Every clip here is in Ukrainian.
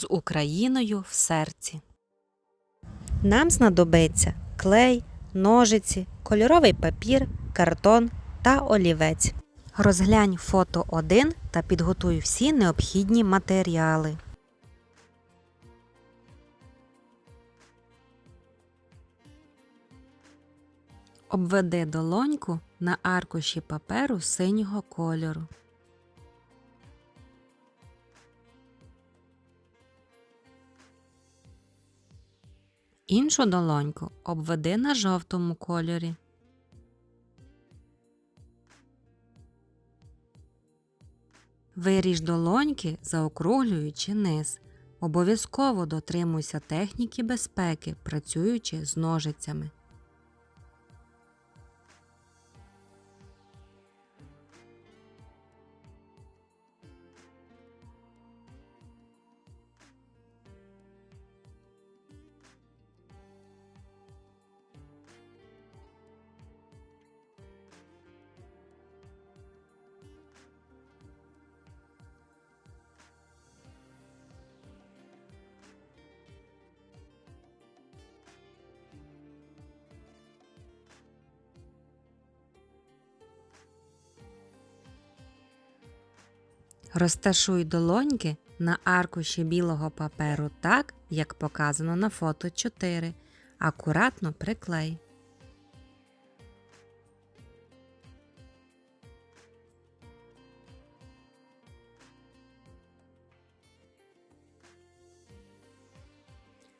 з Україною в серці. Нам знадобиться клей, ножиці, кольоровий папір, картон та олівець. Розглянь фото 1 та підготуй всі необхідні матеріали. Обведи долоньку на аркуші паперу синього кольору. Іншу долоньку обведи на жовтому кольорі. Виріж долоньки, заокруглюючи низ. Обов'язково дотримуйся техніки безпеки, працюючи з ножицями. Розташуй долоньки на аркуші білого паперу так, як показано на фото 4. Акуратно приклей.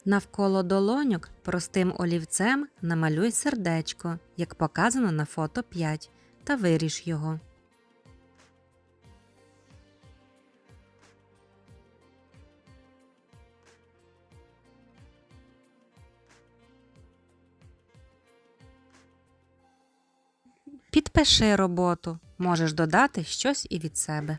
Навколо долоньок простим олівцем намалюй сердечко, як показано на фото 5, та виріж його. Підпиши роботу, можеш додати щось і від себе.